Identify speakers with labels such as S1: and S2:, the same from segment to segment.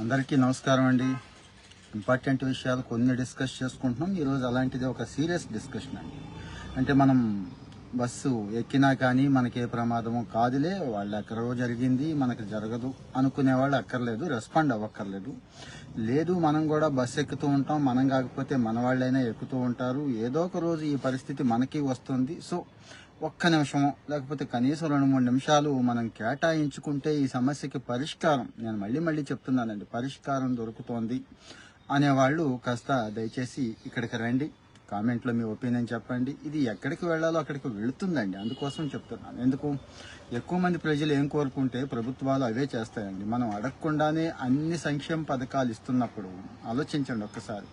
S1: అందరికీ నమస్కారం అండి. ఇంపార్టెంట్ విషయాలు కొన్ని డిస్కస్ చేసుకుంటున్నాం. ఈరోజు అలాంటిది ఒక సీరియస్ డిస్కషన్ అండి. అంటే మనం బస్సు ఎక్కినా కానీ మనకే ప్రమాదము కాదులే వాళ్ళు ఎక్కడో జరిగింది మనకు జరగదు అనుకునే వాళ్ళు అక్కర్లేదు రెస్పాండ్ అవ్వక్కర్లేదు. లేదు మనం కూడా బస్సు ఎక్కుతూ ఉంటాం మనం కాకపోతే మన వాళ్ళైనా ఎక్కుతూ ఉంటారు. ఏదో ఒక రోజు ఈ పరిస్థితి మనకి వస్తుంది. సో ఒక్క నిమిషము లేకపోతే కనీసం రెండు మూడు నిమిషాలు మనం కేటాయించుకుంటే ఈ సమస్యకి పరిష్కారం. నేను మళ్ళీ మళ్ళీ చెప్తున్నానండి పరిష్కారం దొరుకుతోంది అనేవాళ్ళు కాస్త దయచేసి ఇక్కడికి రండి కామెంట్లో మీ ఒపీనియన్ చెప్పండి. ఇది ఎక్కడికి వెళ్ళాలో అక్కడికి వెళుతుందండి అందుకోసం చెప్తున్నాను. ఎందుకు? ఎక్కువ మంది ప్రజలు ఏం కోరుకుంటే ప్రభుత్వాలు అవే చేస్తాయండి. మనం అడగకుండానే అన్ని సంక్షేమ పథకాలు ఇస్తున్నప్పుడు ఆలోచించండి ఒక్కసారి.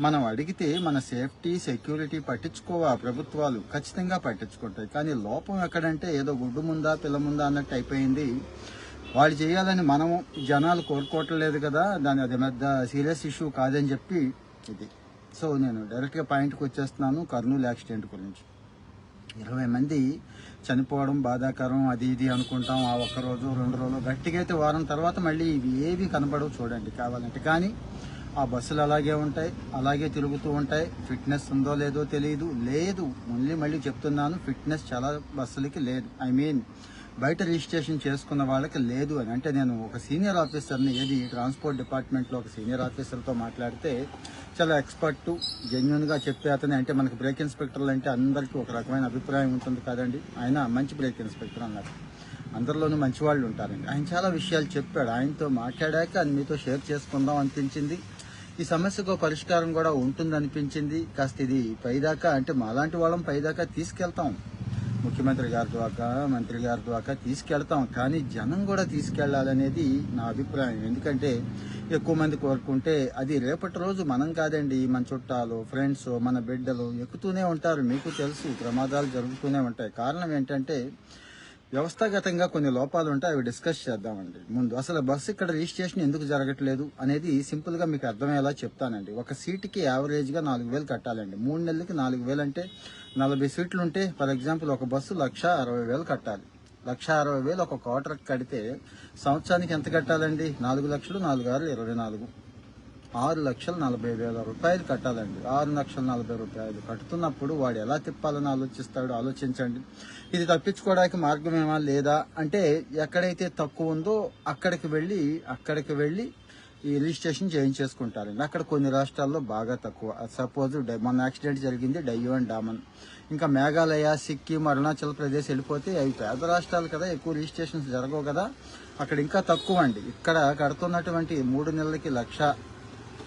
S1: మనం అడిగితే మన సేఫ్టీ సెక్యూరిటీ పట్టించుకోవా? ప్రభుత్వాలు ఖచ్చితంగా పట్టించుకుంటాయి. కానీ లోపం ఎక్కడంటే ఏదో గుడ్డు ముందా పిల్ల ముందా అన్నట్టు అయిపోయింది. వాళ్ళు చేయాలని మనం జనాలు కోరుకోవట్లేదు కదా. దాని అది పెద్ద సీరియస్ ఇష్యూ కాదని చెప్పి ఇది. సో నేను డైరెక్ట్గా పాయింట్కి వచ్చేస్తున్నాను కర్నూలు యాక్సిడెంట్ గురించి. ఇరవై మంది చనిపోవడం బాధాకరం అది ఇది అనుకుంటాం ఆ ఒక్క రోజు రెండు రోజులు. గట్టిగా అయితే వారం తర్వాత మళ్ళీ ఇవి ఏవి కనపడవు చూడండి కావాలంటే. కానీ ఆ బస్సులు అలాగే ఉంటాయి అలాగే తిరుగుతూ ఉంటాయి. ఫిట్నెస్ ఉందో లేదో తెలియదు లేదు ఓన్లీ మళ్ళీ చెప్తున్నాను ఫిట్నెస్ చాలా బస్సులకి లేదు. ఐ మీన్ బయట రిజిస్ట్రేషన్ చేసుకున్న వాళ్ళకి లేదు అని. అంటే నేను ఒక సీనియర్ ఆఫీసర్ని ఏది ట్రాన్స్పోర్ట్ డిపార్ట్మెంట్లో ఒక సీనియర్ ఆఫీసర్తో మాట్లాడితే చాలా ఎక్స్పర్ట్ జెన్యున్గా చెప్పే అతని. అంటే మనకు బ్రేక్ ఇన్స్పెక్టర్లు అంటే అందరికీ ఒక రకమైన అభిప్రాయం ఉంటుంది కదండి. ఆయన మంచి బ్రేక్ ఇన్స్పెక్టర్ అన్నారు అందరిలోనూ మంచి వాళ్ళు ఉంటారండి. ఆయన చాలా విషయాలు చెప్పాడు. ఆయనతో మాట్లాడాక అది మీతో షేర్ చేసుకుందాం అనిపించింది. ఈ సమస్యకు పరిష్కారం కూడా ఉంటుంది అనిపించింది కాస్త ఇది పైదాకా అంటే మాలాంటి వాళ్ళం పైదాకా తీసుకెళ్తాం. ముఖ్యమంత్రి గారి దాకా మంత్రి గారి దాకా తీసుకెళ్తాం. కానీ జనం కూడా తీసుకెళ్ళాలనేది నా అభిప్రాయం. ఎందుకంటే ఎక్కువ మంది కోరుకుంటే అది రేపటి రోజు మనం కాదండి. మన చుట్టాలు ఫ్రెండ్స్ మన బిడ్డలు ఎక్కుతూనే ఉంటారు. మీకు తెలుసు ప్రమాదాలు జరుగుతూనే ఉంటాయి. కారణం ఏంటంటే వ్యవస్థాగతంగా కొన్ని లోపాలు ఉంటాయి అవి డిస్కస్ చేద్దామండి. ముందు అసలు బస్సు ఇక్కడ రిజిస్ట్రేషన్ ఎందుకు జరగట్లేదు అనేది సింపుల్గా మీకు అర్థమయ్యేలా చెప్తానండి. ఒక సీటుకి యావరేజ్గా నాలుగు వేలు కట్టాలండి. మూడు నెలలకి నాలుగు వేలు అంటే నలభై సీట్లు ఉంటే ఫర్ ఎగ్జాంపుల్ ఒక బస్సు లక్ష అరవై వేలు కట్టాలి. లక్ష అరవై వేలు ఒక క్వార్టర్ కడితే సంవత్సరానికి ఎంత కట్టాలండి? నాలుగు లక్షలు నాలుగు ఆరు ఇరవై నాలుగు. ఆరు లక్షల నలభై వేల రూపాయలు కట్టాలండి. ఆరు లక్షల నలభై రూపాయలు కట్టుతున్నప్పుడు వాడు ఎలా తిప్పాలని ఆలోచిస్తాడో? ఆలోచించండి. ఇది తప్పించుకోవడానికి మార్గం ఏమా లేదా అంటే ఎక్కడైతే తక్కువ ఉందో అక్కడికి వెళ్ళి అక్కడికి వెళ్ళి ఈ రిజిస్ట్రేషన్ చేయించేసుకుంటారండి. అక్కడ కొన్ని రాష్ట్రాల్లో బాగా తక్కువ. సపోజ్ మొన్న యాక్సిడెంట్ జరిగింది డయ్యూ అండ్ డామన్. ఇంకా మేఘాలయ సిక్కిం అరుణాచల్ ప్రదేశ్ వెళ్ళిపోతే అవి పేద రాష్ట్రాలు కదా ఎక్కువ రిజిస్ట్రేషన్స్ జరగవు కదా. అక్కడ ఇంకా తక్కువ అండి ఇక్కడ కడుతున్నటువంటి మూడు నెలలకి లక్ష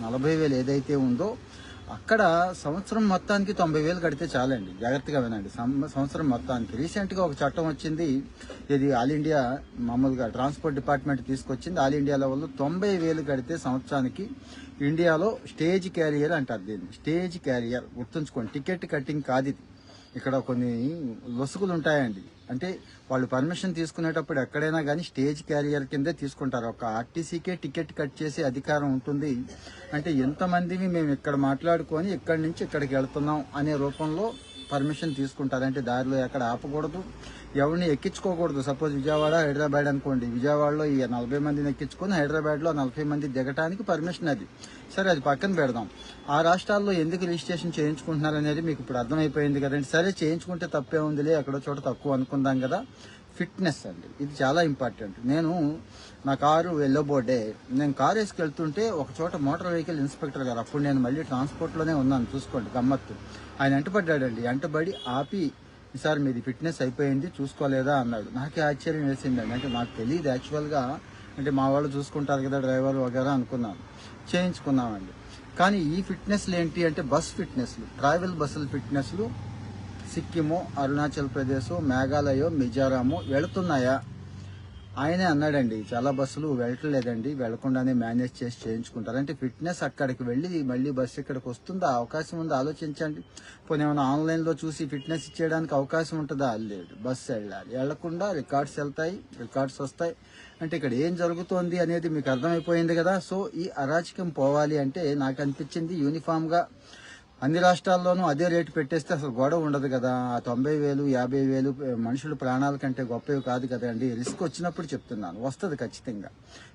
S1: నలభై వేలు ఏదైతే ఉందో అక్కడ సంవత్సరం మొత్తానికి తొంభై వేలు కడితే చాలండి. జాగ్రత్తగా వినండి. సం- సంవత్సరం మొత్తానికి. రీసెంట్గా ఒక చట్టం వచ్చింది. ఇది ఆల్ ఇండియా మామూలుగా ట్రాన్స్పోర్ట్ డిపార్ట్మెంట్ తీసుకొచ్చింది. ఆల్ ఇండియా లెవెల్లో తొంభై వేలు కడితే సంవత్సరానికి ఇండియాలో స్టేజ్ క్యారియర్ అంటారు దీన్ని. స్టేజ్ క్యారియర్ గుర్తుంచుకోండి. టికెట్ కట్టింగ్ కాదు ఇది. ఇక్కడ కొన్ని లొసుగులు ఉంటాయండి. అంటే వాళ్ళు పర్మిషన్ తీసుకునేటప్పుడు ఎక్కడైనా కానీ స్టేజ్ క్యారియర్ కిందే తీసుకుంటారు. ఒక ఆర్టీసీకే టికెట్ కట్ చేసే అధికారం ఉంటుంది. అంటే ఎంతమందిని మేము ఇక్కడ మాట్లాడుకొని ఇక్కడి నుంచి ఇక్కడికి వెళ్తున్నాం అనే రూపంలో పర్మిషన్ తీసుకుంటారు. అంటే దారిలో ఎక్కడ ఆపకూడదు. ఎవరిని ఎక్కించుకోకూడదు. సపోజ్ విజయవాడ హైదరాబాద్ అనుకోండి. విజయవాడలో ఈ నలభై మందిని ఎక్కించుకొని హైదరాబాద్లో నలభై మంది దిగటానికి పర్మిషన్ అది. సరే అది పక్కన పెడదాం. ఆ రాష్ట్రాల్లో ఎందుకు రిజిస్ట్రేషన్ చేయించుకుంటున్నారు అనేది మీకు ఇప్పుడు అర్థమైపోయింది కదండి. సరే చేయించుకుంటే తప్పే ఉందిలే ఎక్కడో చోట తక్కువ అనుకుందాం కదా. ఫిట్నెస్ అండి. ఇది చాలా ఇంపార్టెంట్ నేను నా కారు వెళ్ళబోడే నేను కారు వేసుకెళ్తుంటే ఒక చోట మోటార్ వెహికల్ ఇన్స్పెక్టర్ గారు అప్పుడు నేను మళ్ళీ ట్రాన్స్పోర్ట్లోనే ఉన్నాను. చూసుకోండి గమ్మత్తు. ఆయన అంటపడ్డాడండి. అంటబడి ఆపి సార్ మీది ఫిట్నెస్ అయిపోయింది చూసుకోలేదా? అన్నాడు. నాకే ఆశ్చర్యం వేసిందండి. అంటే నాకు తెలియదు యాక్చువల్గా. అంటే మా వాళ్ళు చూసుకుంటారు కదా డ్రైవర్ వగేరా అనుకున్నాను చేయించుకున్నామండి. కానీ ఈ ఫిట్నెస్లు ఏంటి అంటే బస్ ఫిట్నెస్లు. ట్రావెల్ బస్సుల ఫిట్నెస్లు సిక్కిము అరుణాచల్ ప్రదేశ్ మేఘాలయో మిజోరాము వెళుతున్నాయా? ఆయనే అన్నాడండి చాలా బస్సులు వెళ్ళట్లేదండి వెళ్ళకుండానే మేనేజ్ చేసి చేయించుకుంటారు. అంటే ఫిట్నెస్ అక్కడికి వెళ్ళి మళ్ళీ బస్సు ఇక్కడికి వస్తుందా? అవకాశం ఉందా? ఆలోచించండి. పోనీ ఏమైనా ఆన్లైన్లో చూసి ఫిట్నెస్ ఇచ్చేయడానికి అవకాశం ఉంటుందా? లేదు. బస్సు వెళ్ళాలి. వెళ్ళకుండా రికార్డ్స్ వెళ్తాయి రికార్డ్స్ వస్తాయి. అంటే ఇక్కడ ఏం జరుగుతోంది అనేది మీకు అర్థమైపోయింది కదా? సో ఈ అరాచకం పోవాలి అంటే నాకు అనిపించింది యూనిఫామ్గా అన్ని రాష్ట్రాల్లోనూ అదే రేటు పెట్టేస్తే అసలు గొడవ ఉండదు కదా. ఆ తొంభై వేలు యాభై వేలు మనుషుల ప్రాణాల కంటే గొప్పవి కాదు కదండి రిస్క్ వచ్చినప్పుడు చెప్తున్నాను. వస్తుంది ఖచ్చితంగా.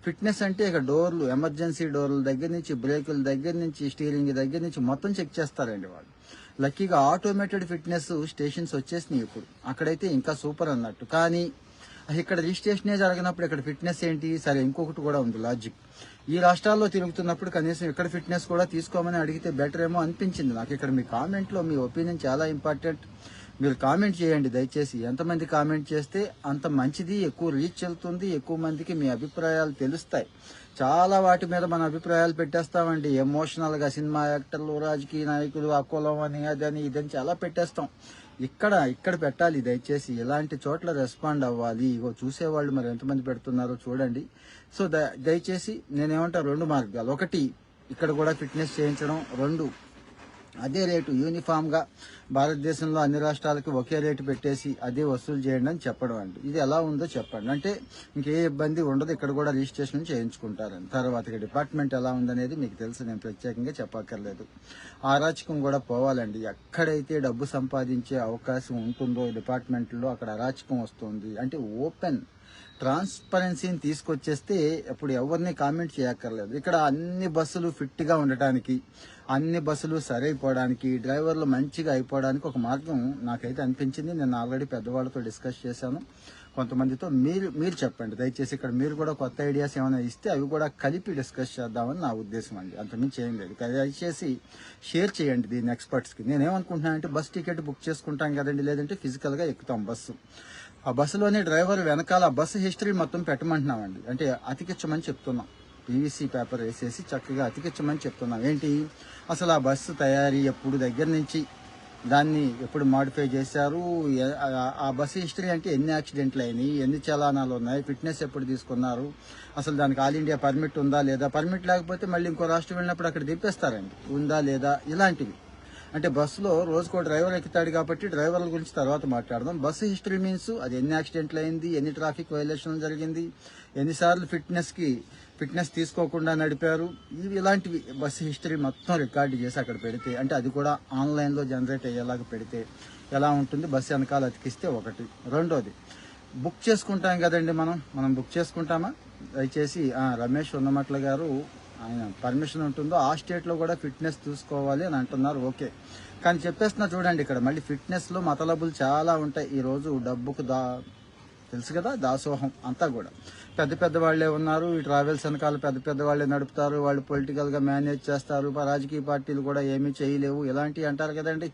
S1: ఫిట్నెస్ అంటే ఇక డోర్లు ఎమర్జెన్సీ డోర్ల దగ్గర నుంచి బ్రేకుల దగ్గర నుంచి స్టీరింగ్ దగ్గర నుంచి మొత్తం చెక్ చేస్తారండి వాళ్ళు. లక్కీగా ఆటోమేటెడ్ ఫిట్నెస్ స్టేషన్స్ వచ్చేసినాయి ఇప్పుడు. అక్కడైతే ఇంకా సూపర్ అన్నట్టు. కానీ ఇక్కడ రిజిస్ట్రేషనే జరగనప్పుడు ఇక్కడ ఫిట్నెస్ ఏంటి? సరే ఇంకొకటి కూడా ఉంది లాజిక్. ఈ రాష్ట్రాల్లో తిరుగుతున్నప్పుడు కనీసం ఇక్కడ ఫిట్నెస్ కూడా తీసుకోమని అడిగితే బెటర్ ఏమో అనిపించింది. నాకు ఇక్కడ మీ కామెంట్లో మీ ఒపీనియన్ చాలా ఇంపార్టెంట్. మీరు కామెంట్ చేయండి దయచేసి. ఎంతమంది కామెంట్ చేస్తే అంత మంచిది ఎక్కువ రీచ్ వెళ్తుంది ఎక్కువ మందికి మీ అభిప్రాయాలు తెలుస్తాయి. చాలా వాటి మీద మన అభిప్రాయాలు పెట్టేస్తామండి. ఎమోషనల్గా సినిమా యాక్టర్లు రాజకీయ నాయకులు ఆ కులం అని అదని ఇదని చాలా పెట్టేస్తాం. ఇక్కడ ఇక్కడ పెట్టాలి దయచేసి. ఇలాంటి చోట్ల రెస్పాండ్ అవ్వాలి? ఇగో చూసేవాళ్ళు మరి ఎంతమంది పెడుతున్నారో చూడండి. సో ద- దయచేసి నేనేమంటా రెండు మార్గాలు. ఒకటి ఇక్కడ కూడా ఫిట్నెస్ చేయించడం. రెండు అదే రేటు యూనిఫామ్గా భారతదేశంలో అన్ని రాష్ట్రాలకి ఒకే రేటు పెట్టేసి అదే వసూలు చేయండి అని చెప్పడం అండి. ఇది ఎలా ఉందో చెప్పండి. అంటే ఇంకే ఇబ్బంది ఉండదు ఇక్కడ కూడా రిజిస్ట్రేషన్ చేయించుకుంటారని. తర్వాత డిపార్ట్మెంట్ ఎలా ఉందనేది మీకు తెలుసు నేను ప్రత్యేకంగా చెప్పక్కర్లేదు. అరాచకం కూడా పోవాలండి. ఎక్కడైతే డబ్బు సంపాదించే అవకాశం ఉంటుందో డిపార్ట్మెంట్లో అక్కడ అరాచకం వస్తుంది. అంటే ఓపెన్ ట్రాన్స్పరెన్సీని తీసుకొచ్చేస్తే అప్పుడు ఎవరిని కామెంట్ చేయక్కర్లేదు. ఇక్కడ అన్ని బస్సులు ఫిట్గా ఉండటానికి అన్ని బస్సులు సరైపోవడానికి డ్రైవర్లు మంచిగా అయిపోవడానికి ఒక మార్గం నాకైతే అనిపించింది. నేను ఆల్రెడీ పెద్దవాళ్ళతో డిస్కస్ చేశాను. కొంతమందితో మీరు మీరు చెప్పండి. దయచేసి ఇక్కడ మీరు కూడా కొత్త ఐడియాస్ ఏమైనా ఇస్తే అవి కూడా కలిపి డిస్కస్ చేద్దామని నా ఉద్దేశం అండి. అంతమించి ఏం లేదు. దయచేసి షేర్ చేయండి దీని ఎక్స్పర్ట్స్కి నేనేమనుకుంటున్నానంటే బస్ టికెట్ బుక్ చేసుకుంటాం కదండి. లేదంటే ఫిజికల్గా ఎక్కుతాం బస్సు. ఆ బస్సులోనే డ్రైవర్ వెనకాల ఆ బస్సు హిస్టరీ మొత్తం పెట్టమంటున్నామండి. అంటే అతికిచ్చమని చెప్తున్నాం. పీవీసీ పేపర్ వేసేసి చక్కగా అతికిచ్చమని చెప్తున్నాం. ఏంటి? అసలు ఆ బస్సు తయారీ ఎప్పుడు దగ్గర నుంచి దాన్ని ఎప్పుడు మాడిఫై చేశారు? ఆ- ఆ బస్సు హిస్టరీ అంటే ఎన్ని యాక్సిడెంట్లు అయినాయి? ఎన్ని చలానాలు ఉన్నాయి? ఫిట్నెస్ ఎప్పుడు తీసుకున్నారు? అసలు దానికి ఆల్ ఇండియా పర్మిట్ ఉందా లేదా? పర్మిట్ లేకపోతే మళ్ళీ ఇంకో రాష్ట్రం వెళ్ళినప్పుడు అక్కడ దింపేస్తారండి. ఉందా లేదా? ఇలాంటివి. అంటే బస్సులో రోజుకో డ్రైవర్ ఎక్కుతాడు కాబట్టి డ్రైవర్ల గురించి తర్వాత మాట్లాడదాం. బస్సు హిస్టరీ మీన్స్ అది ఎన్ని యాక్సిడెంట్లు అయింది ఎన్ని ట్రాఫిక్ వైలేషన్ జరిగింది ఎన్నిసార్లు ఫిట్నెస్కి ఫిట్నెస్ తీసుకోకుండా నడిపారు. ఇవి ఇలాంటివి బస్సు హిస్టరీ మొత్తం రికార్డు చేసి అక్కడ పెడితే అంటే అది కూడా ఆన్లైన్లో జనరేట్ అయ్యేలాగా పెడితే ఎలా ఉంటుంది? బస్సు వెనకాల అతికిస్తే ఒకటి. రెండోది బుక్ చేసుకుంటాం కదండి మనం? మనం బుక్ చేసుకుంటామా? దయచేసి రమేష్ ఉన్నమట్ల గారు ఆయన పర్మిషన్ ఉంటుందో ఆ స్టేట్లో కూడా ఫిట్నెస్ చూసుకోవాలి అని అంటున్నారు. ఓకే. కానీ చెప్పేస్తున్నా చూడండి ఇక్కడ. మళ్ళీ ఫిట్నెస్లో మతలబులు చాలా ఉంటాయి. ఈ రోజు డబ్బుకు దా తెలుసు కదా? దాసోహం అంతా కూడా. పెద్ద పెద్ద వాళ్ళే ఉన్నారు. ఈ ట్రావెల్స్ వెనకాల పెద్ద పెద్ద వాళ్ళే నడుపుతారు. వాళ్ళు పొలిటికల్గా మేనేజ్ చేస్తారు. రాజకీయ పార్టీలు కూడా ఏమీ చేయలేవు. ఇలాంటివి అంటారు కదండి.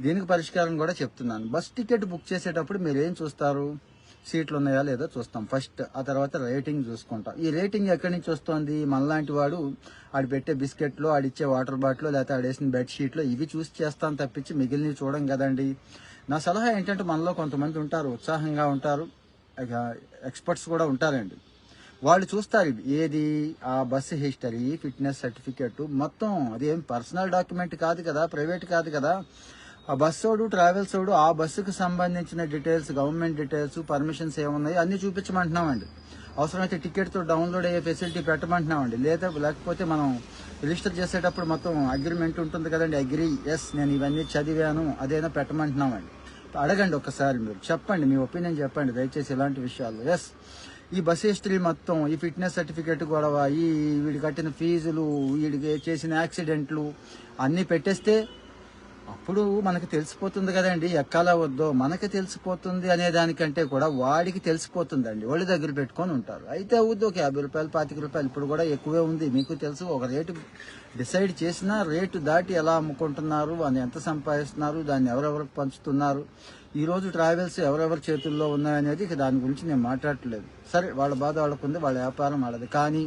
S1: దీనికి పరిష్కారం కూడా చెప్తున్నాను. బస్ టికెట్ బుక్ చేసేటప్పుడు మీరు ఏం చూస్తారు? సీట్లు ఉన్నాయా లేదో చూస్తాం. ఫస్ట్ ఆ తర్వాత రేటింగ్ చూసుకుంటాం. ఈ రేటింగ్ ఎక్కడి నుంచి వస్తుంది? మనలాంటి వాడు ఆడు పెట్టే బిస్కెట్లు ఆడిచ్చే వాటర్ బాటిల్ లేకపోతే ఆడేసిన బెడ్షీట్లో ఇవి చూసి చేస్తాను తప్పించి మిగిలినవి చూడం కదండి. నా సలహా ఏంటంటే మనలో కొంతమంది ఉంటారు ఉత్సాహంగా ఉంటారు ఇక ఎక్స్పర్ట్స్ కూడా ఉంటారండి. వాళ్ళు చూస్తారు ఇవి. ఏది? ఆ బస్సు హిస్టరీ ఫిట్నెస్ సర్టిఫికేట్ మొత్తం అదేం పర్సనల్ డాక్యుమెంట్ కాదు కదా ప్రైవేట్ కాదు కదా. ఆ బస్సోడు ట్రావెల్స్ ఓడు ఆ బస్సుకు సంబంధించిన డీటెయిల్స్ గవర్నమెంట్ డీటెయిల్స్ పర్మిషన్స్ ఏమున్నాయి అన్ని చూపించమంటున్నామండి. అవసరమైతే టికెట్తో డౌన్లోడ్ అయ్యే ఫెసిలిటీ పెట్టమంటున్నామండి. లేదా లేకపోతే మనం రిజిస్టర్ చేసేటప్పుడు మొత్తం అగ్రిమెంట్ ఉంటుంది కదండి అగ్రి ఎస్ నేను ఇవన్నీ చదివాను అదేనా పెట్టమంటున్నామండి. అడగండి ఒకసారి మీరు. చెప్పండి మీ ఒపీనియన్ చెప్పండి దయచేసి ఇలాంటి విషయాలు ఎస్ ఈ బస్ హిస్టరీ మొత్తం ఈ ఫిట్నెస్ సర్టిఫికేట్ గొడవ ఈ వీడి కట్టిన ఫీజులు వీడికి చేసిన యాక్సిడెంట్లు అన్నీ పెట్టేస్తే అప్పుడు మనకు తెలిసిపోతుంది కదండి ఎక్కాలా వద్దో మనకి తెలిసిపోతుంది అనే దానికంటే కూడా వాడికి తెలిసిపోతుందండి. వాళ్ళు దగ్గర పెట్టుకొని ఉంటారు. అయితే అవుద్ది ఒక యాభై రూపాయలు పాతిక రూపాయలు ఇప్పుడు కూడా ఎక్కువే ఉంది. మీకు తెలుసు ఒక రేటు డిసైడ్ చేసినా రేటు దాటి ఎలా అమ్ముకుంటున్నారు అని ఎంత సంపాదిస్తున్నారు దాన్ని ఎవరెవరికి పంచుతున్నారు ఈ రోజు ట్రావెల్స్ ఎవరెవరి చేతుల్లో ఉన్నాయనేది దాని గురించి నేను మాట్లాడట్లేదు. సరే వాళ్ళ బాధ వాళ్ళకుంది వాళ్ళ వ్యాపారం వాళ్ళది. కానీ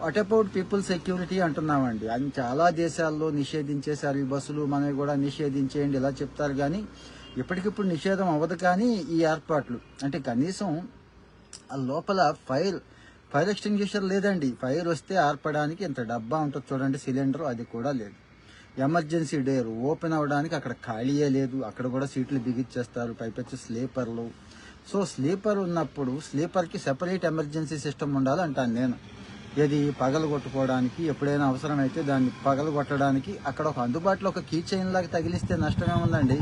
S1: వాట్ అబౌట్ పీపుల్ సెక్యూరిటీ అంటున్నామండి. అని చాలా దేశాల్లో నిషేధించేశారు ఈ బస్సులు మనవి కూడా నిషేధించేయండి ఇలా చెప్తారు కానీ ఇప్పటికిప్పుడు నిషేధం అవ్వదు కానీ ఈ ఏర్పాట్లు. అంటే కనీసం ఆ లోపల ఫైర్ ఫైర్ ఎక్స్టింగ్విషర్ లేదండి. ఫైర్ వస్తే ఆర్పడానికి ఇంత డబ్బా ఉంటుంది చూడండి సిలిండర్ అది కూడా లేదు. ఎమర్జెన్సీ డేర్ ఓపెన్ అవ్వడానికి అక్కడ ఖాళీయే లేదు. అక్కడ కూడా సీట్లు బిగిచ్చేస్తారు పైపెచ్చి స్లీపర్లు. సో స్లీపర్ ఉన్నప్పుడు స్లీపర్కి సెపరేట్ ఎమర్జెన్సీ సిస్టమ్ ఉండాలి అంటాను నేను. ఏది పగలు కొట్టుకోవడానికి ఎప్పుడైనా అవసరమైతే దాన్ని పగలు కొట్టడానికి అక్కడ ఒక అందుబాటులో ఒక కీ చైన్ లాగా తగిలిస్తే నష్టమే ఉందండి.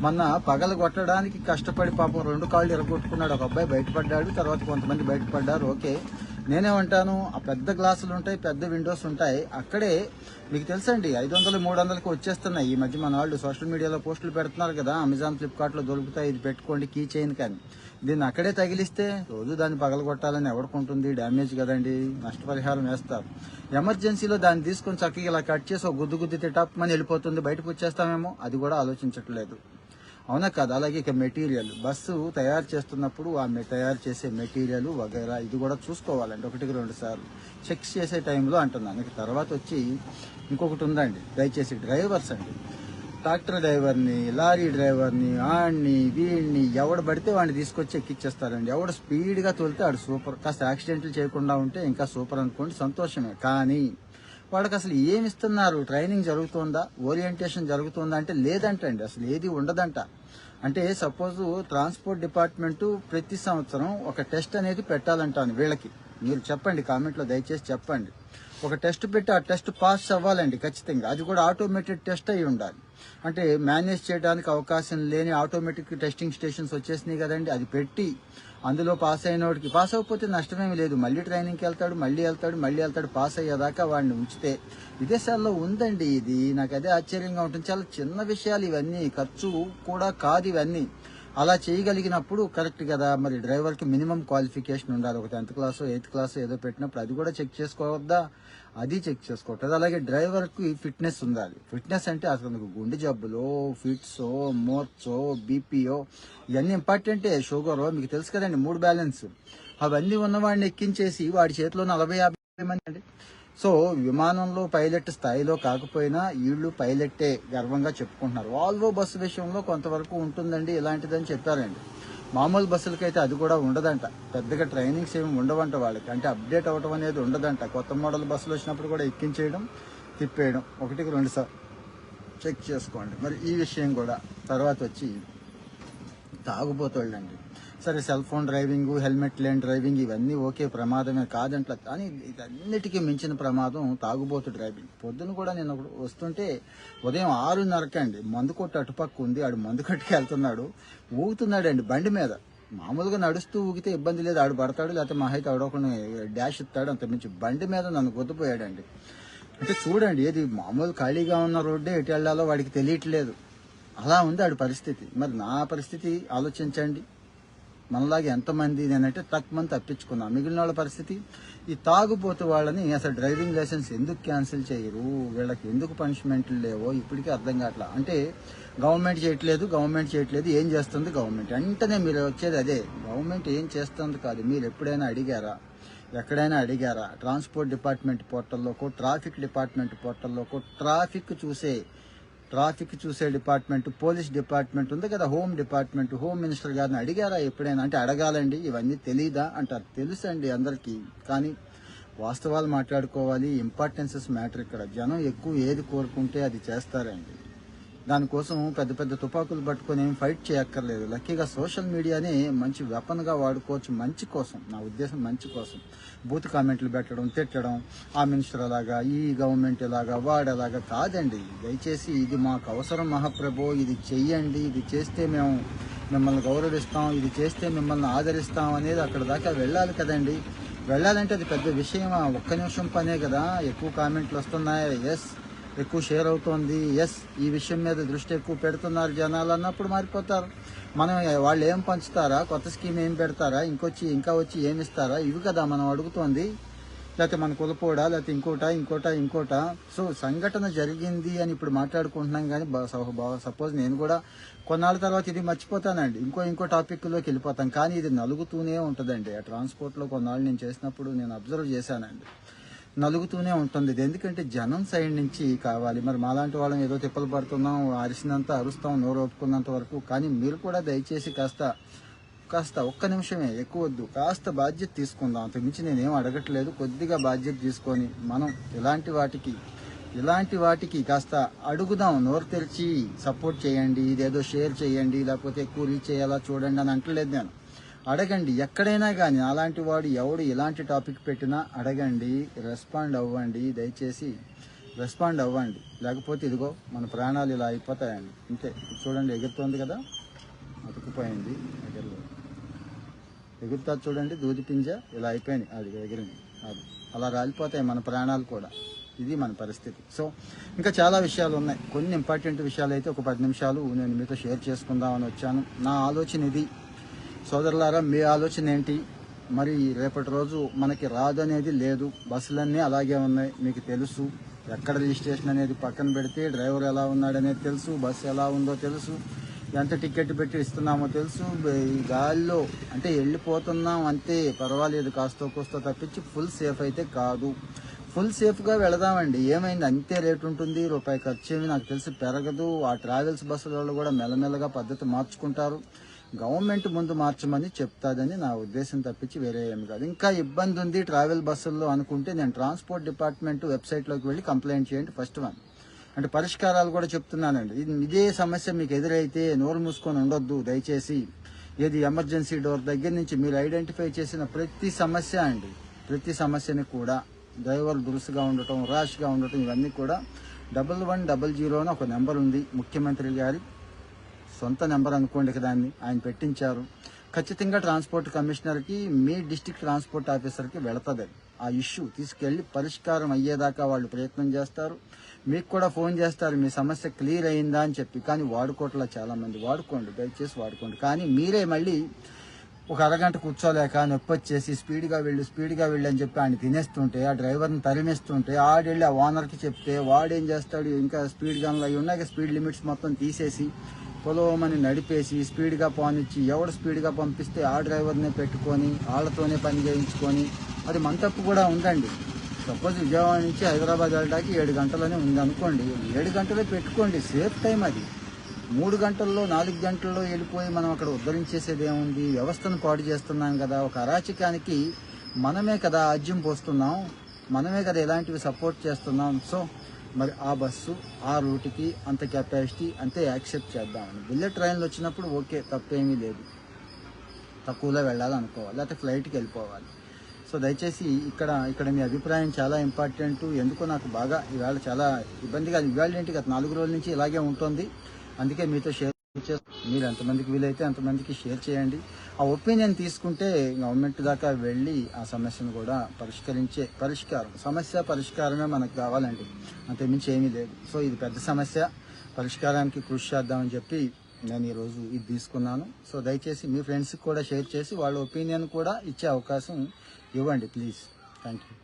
S1: మొన్న పగలు కొట్టడానికి కష్టపడి పాపం రెండు కాళ్ళు ఎరగొట్టుకున్నాడు ఒక అబ్బాయి బయటపడ్డాడు. తర్వాత కొంతమంది బయటపడ్డారు. ఓకే. నేనేమంటాను ఆ పెద్ద గ్లాసులు ఉంటాయి పెద్ద విండోస్ ఉంటాయి. అక్కడే మీకు తెలుసండి ఐదు వందలు మూడు వందలకి వచ్చేస్తున్నాయి. ఈ మధ్య మన వాళ్ళు సోషల్ మీడియాలో పోస్టులు పెడుతున్నారు కదా అమెజాన్ ఫ్లిప్కార్ట్లో దొరుకుతాయి ఇది పెట్టుకోండి కీ చైన్ కానీ. దీన్ని అక్కడే తగిలిస్తే రోజు దాన్ని పగలగొట్టాలని ఎవడుకుంటుంది డ్యామేజ్ కదండి నష్టపరిహారం వేస్తారు. ఎమర్జెన్సీలో దాన్ని తీసుకొని చక్కగా ఇలా కట్ చేసి ఒక గుద్దు గుద్దితే టప్ అని వెళ్ళిపోతుంది బయటకు వచ్చేస్తామేమో అది కూడా ఆలోచించట్లేదు. అవునా కదా అలాగే ఇక మెటీరియల్. బస్సు తయారు చేస్తున్నప్పుడు ఆ తయారు చేసే మెటీరియల్ వగైరా ఇది కూడా చూసుకోవాలండి ఒకటికి రెండు సార్లు. చెక్ చేసే టైంలో అంటున్నాను. ఇక తర్వాత వచ్చి ఇంకొకటి ఉందండి దయచేసి డ్రైవర్స్ అండి. ట్రాక్టర్ డ్రైవర్ని లారీ డ్రైవర్ని ఆడిని వీడిని ఎవడు పడితే వాడిని తీసుకొచ్చి ఎక్కిచ్చేస్తారండి. ఎవడు స్పీడ్గా తోలితే ఆడు సూపర్. కాస్త యాక్సిడెంట్లు చేయకుండా ఉంటే ఇంకా సూపర్ అనుకోండి సంతోషమే. కానీ వాళ్ళకి అసలు ఏమి ఇస్తున్నారు ట్రైనింగ్ జరుగుతుందా? ఓరియంటేషన్ జరుగుతుందా అంటే లేదంటండి. అసలు ఏది ఉండదంట. అంటే సపోజ్ ట్రాన్స్పోర్ట్ డిపార్ట్మెంట్ ప్రతి సంవత్సరం ఒక టెస్ట్ అనేది పెట్టాలంటాను వీళ్ళకి. మీరు చెప్పండి కామెంట్లో దయచేసి చెప్పండి. ఒక టెస్ట్ పెట్టి ఆ టెస్ట్ పాస్ అవ్వాలండి ఖచ్చితంగా. అది కూడా ఆటోమేటెడ్ టెస్ట్ అయి ఉండాలి. అంటే మేనేజ్ చేయడానికి అవకాశం లేని ఆటోమేటిక్ టెస్టింగ్ స్టేషన్స్ వచ్చేసినాయి కదండి అది పెట్టి అందులో పాస్ అయినోడికి పాస్ అవ్వకపోతే నష్టమేమి లేదు. మళ్ళీ ట్రైనింగ్కి వెళ్తాడు మళ్ళీ వెళ్తాడు మళ్ళీ వెళ్తాడు పాస్ అయ్యేదాకా వాడిని ఉంచితే విదేశాల్లో ఉందండి ఇది. నాకు అదే ఆశ్చర్యంగా ఉంటుంది. చాలా చిన్న విషయాలు ఇవన్నీ ఖర్చు కూడా కాదు ఇవన్నీ. అలా చేయగలిగినప్పుడు కరెక్ట్ కదా. మరి డ్రైవర్కి మినిమం క్వాలిఫికేషన్ ఉండాలి. ఒక టెన్త్ క్లాస్ ఎయిత్ క్లాస్ ఏదో పెట్టినప్పుడు అది కూడా చెక్ చేసుకోవద్దా? అది చెక్ చేసుకోవట్లేదు. అలాగే డ్రైవర్కి ఫిట్నెస్ ఉండాలి. ఫిట్నెస్ అంటే అసలు మీకు గుండె జబ్బులు ఫిట్సో మోర్చో బీపీఓ ఇవన్నీ ఇంపార్టెంటే. షుగర్ మీకు తెలుసు కదండి మూడు బ్యాలెన్స్. అవన్నీ ఉన్నవాడిని ఎక్కించేసి వాడి చేతిలో నలభై యాభై మంది అండి సో విమానంలో పైలట్ స్థాయిలో కాకపోయినా వీళ్ళు పైలట్టే గర్వంగా చెప్పుకుంటున్నారు. వాల్వో బస్సు విషయంలో కొంతవరకు ఉంటుందండి ఇలాంటిదని చెప్పారండి. మామూలు బస్సులకైతే అది కూడా ఉండదంట. పెద్దగా ట్రైనింగ్స్ ఏమి ఉండవంట వాళ్ళకి. అంటే అప్డేట్ అవ్వటం అనేది ఉండదంట. కొత్త మోడల్ బస్సులు వచ్చినప్పుడు కూడా ఎక్కించేయడం తిప్పేయడం. ఒకటికి రెండు సార్ చెక్ చేసుకోండి. మరి ఈ విషయం కూడా తర్వాత వచ్చి తాగుబోతోళ్ళండి సరే సెల్ ఫోన్ డ్రైవింగ్ హెల్మెట్ లేని డ్రైవింగ్ ఇవన్నీ ఓకే ప్రమాదమే కాదంట్ల. కానీ ఇదన్నిటికీ మించిన ప్రమాదం తాగుబోతు డ్రైవింగ్. పొద్దున కూడా నేను వస్తుంటే ఉదయం ఆరున్నరకి అండి. మందు కొట్టు అటుపక్క ఉంది ఆడు మందు కట్టుకు వెళ్తున్నాడు. ఊగుతున్నాడండి బండి మీద. మామూలుగా నడుస్తూ ఊగితే ఇబ్బంది లేదు. ఆడు పడతాడు లేకపోతే మా అయితే ఆడొకని డాష్ ఇస్తాడు అంత మించి బండి మీద నన్ను గుద్దుపోయాడండి. అంటే చూడండి ఏది మామూలు ఖాళీగా ఉన్న రోడ్డే ఎటు వెళ్ళాలో వాడికి తెలియట్లేదు. అలా ఉంది ఆడి పరిస్థితి. మరి నా పరిస్థితి ఆలోచించండి. మనలాగే ఎంతమంది నేనంటే తక్కువ మంది తప్పించుకున్నా మిగిలిన వాళ్ళ పరిస్థితి ఈ తాగుబోతు వాళ్ళని అసలు డ్రైవింగ్ లైసెన్స్ ఎందుకు క్యాన్సిల్ చేయరు? వీళ్ళకి ఎందుకు పనిష్మెంట్లు లేవో ఇప్పటికీ అర్థం కావట్లా. అంటే గవర్నమెంట్ చేయట్లేదు గవర్నమెంట్ చేయట్లేదు ఏం చేస్తుంది గవర్నమెంట్? వెంటనే మీరు వచ్చేది అదే గవర్నమెంట్ ఏం చేస్తుంది కాదు. మీరు ఎప్పుడైనా అడిగారా? ఎక్కడైనా అడిగారా? ట్రాన్స్పోర్ట్ డిపార్ట్మెంట్ పోర్టల్లోకో ట్రాఫిక్ డిపార్ట్మెంట్ పోర్టల్లోకో ట్రాఫిక్ చూసే ట్రాఫిక్ చూసే డిపార్ట్మెంట్ పోలీస్ డిపార్ట్మెంట్ ఉంది కదా హోమ్ డిపార్ట్మెంట్ హోమ్ మినిస్టర్ గారిని అడిగారా ఎప్పుడైనా? అంటే అడగాలండి ఇవన్నీ తెలీదా? అంటారు. తెలుసండి అందరికీ. కానీ వాస్తవాలు మాట్లాడుకోవాలి. ఇంపార్టెన్సెస్ మ్యాటర్ ఇక్కడ. జనం ఎక్కువ ఏది కోరుకుంటే అది చేస్తారండి. దానికోసం పెద్ద పెద్ద తుపాకులు పట్టుకొని ఫైట్ చేయక్కర్లేదు. లక్కీగా సోషల్ మీడియాని మంచి వెపన్గా వాడుకోవచ్చు. మంచి కోసం. నా ఉద్దేశం మంచి కోసం. బూత్ కామెంట్లు పెట్టడం తిట్టడం ఆ మినిస్టర్ అలాగా ఈ గవర్నమెంట్ ఇలాగా వాడేలాగా కాదండి. దయచేసి ఇది మాకు అవసరం మహాప్రభు. ఇది చెయ్యండి. ఇది చేస్తే మేము మిమ్మల్ని గౌరవిస్తాం. ఇది చేస్తే మిమ్మల్ని ఆదరిస్తాం అనేది అక్కడ దాకా వెళ్ళాలి కదండి. వెళ్ళాలంటే అది పెద్ద విషయమా? ఒక్క నిమిషం పనే కదా. ఎక్కువ కామెంట్లు వస్తున్నాయి? ఎస్ ఎక్కువ షేర్ అవుతోంది. ఎస్ ఈ విషయం మీద దృష్టి ఎక్కువ పెడుతున్నారు జనాలు అన్నప్పుడు మారిపోతారు. మనం వాళ్ళు ఏం పంచుతారా? కొత్త స్కీమ్ ఏం పెడతారా? ఇంకొచ్చి ఇంకా వచ్చి ఏమి ఇస్తారా? ఇవి కదా మనం అడుగుతోంది. లేకపోతే మన కులపోడా? లేకపోతే ఇంకోట? ఇంకోట? ఇంకోట? సో సంఘటన జరిగింది అని ఇప్పుడు మాట్లాడుకుంటున్నాం కానీ సపోజ్ నేను కూడా కొన్నాళ్ళ తర్వాత ఇది మర్చిపోతానండి. ఇంకో ఇంకో టాపిక్లోకి వెళ్ళిపోతాం. కానీ ఇది నలుగుతూనే ఉంటుందండి. ఆ ట్రాన్స్పోర్ట్లో కొన్నాళ్ళు నేను చేసినప్పుడు నేను అబ్జర్వ్ చేశానండి. నలుగుతూనే ఉంటుంది. ఇది ఎందుకంటే జనం సైడ్ నుంచి కావాలి. మరి మాలాంటి వాళ్ళం ఏదో తిప్పలు పడుతున్నాం అరిసినంత అరుస్తాం నోరు ఒప్పుకున్నంత వరకు. కానీ మీరు కూడా దయచేసి కాస్త కాస్త ఒక్క నిమిషమే ఎక్కువ వద్దు. కాస్త బాధ్యత తీసుకుందాం. అంతకుమించి నేనేం అడగట్లేదు. కొద్దిగా బాధ్యత తీసుకొని మనం ఇలాంటి వాటికి ఇలాంటి వాటికి కాస్త అడుగుదాం. నోరు తెరిచి సపోర్ట్ చేయండి. ఇదేదో షేర్ చేయండి. లేకపోతే ఎక్కువ రీచ్ చేయాలా చూడండి అని అంటలేదు నేను. అడగండి. ఎక్కడైనా కానీ అలాంటి వాడు ఎవడు ఇలాంటి టాపిక్ పెట్టినా అడగండి రెస్పాండ్ అవ్వండి దయచేసి రెస్పాండ్ అవ్వండి. లేకపోతే ఇదిగో మన ప్రాణాలు ఇలా అయిపోతాయండి. అంతే చూడండి ఎగురుతోంది కదా? అతుకుపోయింది ఎగరలో ఎగురుతా చూడండి దూది పింజ ఇలా అయిపోయింది. అది ఎగిరింది. అది. అలా రాలిపోతాయి మన ప్రాణాలు కూడా. ఇది మన పరిస్థితి. సో ఇంకా చాలా విషయాలు ఉన్నాయి. కొన్ని ఇంపార్టెంట్ విషయాలు అయితే ఒక పది నిమిషాలు నేను మీతో షేర్ చేసుకుందామని వచ్చాను. నా ఆలోచన ఇది. సోదరులారా మీ ఆలోచన ఏంటి? మరి రేపటి రోజు మనకి రాదు అనేది లేదు. బస్సులన్నీ అలాగే ఉన్నాయి. మీకు తెలుసు ఎక్కడ రిజిస్ట్రేషన్ అనేది పక్కన పెడితే డ్రైవర్ ఎలా ఉన్నాడనేది తెలుసు బస్సు ఎలా ఉందో తెలుసు ఎంత టికెట్ పెట్టి ఇస్తున్నామో తెలుసు. ఈ గాలిలో అంటే వెళ్ళిపోతున్నాం అంతే పర్వాలేదు. కాస్తో కూస్తో తప్పించి ఫుల్ సేఫ్ అయితే కాదు. ఫుల్ సేఫ్గా వెళదామండి. ఏమైంది? అంతే రేట్ ఉంటుంది. రూపాయి ఖర్చు ఏమి నాకు తెలిసి పెరగదు. ఆ ట్రావెల్స్ బస్సులలో కూడా మెల్లమెల్లగా పద్ధతి మార్చుకుంటారు. గవర్నమెంట్ ముందు మార్చమని చెప్తాదని నా ఉద్దేశం తప్పించి వేరే ఏమి కాదు. ఇంకా ఇబ్బంది ఉంది ట్రావెల్ బస్సుల్లో అనుకుంటే నేను ట్రాన్స్పోర్ట్ డిపార్ట్మెంట్ వెబ్సైట్లోకి వెళ్ళి కంప్లైంట్ చేయండి ఫస్ట్ వన్. అంటే పరిష్కారాలు కూడా చెప్తున్నానండి. ఇది- ఇదే సమస్య మీకు ఎదురైతే నోరు మూసుకొని ఉండొద్దు దయచేసి. ఏది ఎమర్జెన్సీ డోర్ దగ్గర నుంచి మీరు ఐడెంటిఫై చేసిన ప్రతి సమస్య అండి. ప్రతి సమస్యని కూడా డ్రైవర్ దురుసుగా ఉండటం ర్యాష్గా ఉండటం ఇవన్నీ కూడా డబల్ వన్ డబల్ జీరో అని ఒక నెంబర్ ఉంది ముఖ్యమంత్రి గారి సొంత నెంబర్ అనుకోండి దాన్ని. ఆయన పెట్టించారు. ఖచ్చితంగా ట్రాన్స్పోర్ట్ కమిషనర్కి మీ డిస్టిక్ ట్రాన్స్పోర్ట్ ఆఫీసర్కి వెళతుంది. ఆ ఇష్యూ తీసుకెళ్ళి పరిష్కారం అయ్యేదాకా వాళ్ళు ప్రయత్నం చేస్తారు. మీకు కూడా ఫోన్ చేస్తారు మీ సమస్య క్లియర్ అయిందా? అని చెప్పి. కానీ వాడుకోవట్లా చాలా మంది వాడుకోండి దయచేసి వాడుకోండి. కానీ మీరే మళ్ళీ ఒక అరగంట కూర్చోలేక నొప్పి వచ్చేసి స్పీడ్గా వెళ్ళు స్పీడ్గా వెళ్ళు అని చెప్పి ఆయన తినేస్తుంటే ఆ డ్రైవర్ని తరిమేస్తుంటే ఆడెళ్ళి ఆ ఓనర్కి చెప్తే వాడేం చేస్తాడు? ఇంకా స్పీడ్ గన్లు అవి ఉన్నాయి. స్పీడ్ లిమిట్స్ మొత్తం తీసేసి పొలవమని నడిపేసి స్పీడ్గా పోనిచ్చి ఎవడు స్పీడ్గా పంపిస్తే ఆ డ్రైవర్నే పెట్టుకొని వాళ్ళతోనే పని చేయించుకొని అది మన తప్పు కూడా ఉందండి. సపోజ్ విజయవాడ నుంచి హైదరాబాద్ వెళ్ళడానికి ఏడు గంటలనే ఉంది అనుకోండి ఏడు గంటలే పెట్టుకోండి సేఫ్ టైం అది. మూడు గంటల్లో నాలుగు గంటల్లో వెళ్ళిపోయి మనం అక్కడ ఉద్ధరించేసేది ఏముంది వ్యవస్థను పాడు చేస్తున్నాం కదా ఒక అరాచకానికి మనమే కదా ఆజ్యం పోస్తున్నాం మనమే కదా ఇలాంటివి సపోర్ట్ చేస్తున్నాం. సో మరి ఆ బస్సు ఆ రూట్కి అంత కెపాసిటీ అంతే యాక్సెప్ట్ చేద్దామని. బుల్లెట్ ట్రైన్లు వచ్చినప్పుడు ఓకే తప్పేమీ లేదు. తక్కువలో వెళ్ళాలనుకోవాలి లేకపోతే ఫ్లైట్కి వెళ్ళిపోవాలి. సో దయచేసి ఇక్కడ ఇక్కడ మీ అభిప్రాయం చాలా ఇంపార్టెంట్ ఎందుకో నాకు బాగా ఇవాళ చాలా ఇబ్బందిగా ఇవాళ ఏంటి గత నాలుగు రోజుల నుంచి ఇలాగే ఉంటుంది. అందుకే మీతో షేర్ మీరు ఎంతమందికి వీలైతే అంతమందికి షేర్ చేయండి. ఆ ఒపీనియన్ తీసుకుంటే గవర్నమెంట్ దాకా వెళ్ళి ఆ సమస్యను కూడా పరిష్కరించే పరిష్కారం సమస్య పరిష్కారమే మనకు కావాలండి. అంతేమించి ఏమీ లేదు. సో ఇది పెద్ద సమస్య. పరిష్కారానికి కృషి చేద్దామని చెప్పి నేను ఈరోజు ఇది తీసుకున్నాను. సో దయచేసి మీ ఫ్రెండ్స్కి కూడా షేర్ చేసి వాళ్ళ ఒపీనియన్ కూడా ఇచ్చే అవకాశం ఇవ్వండి ప్లీజ్. Thank you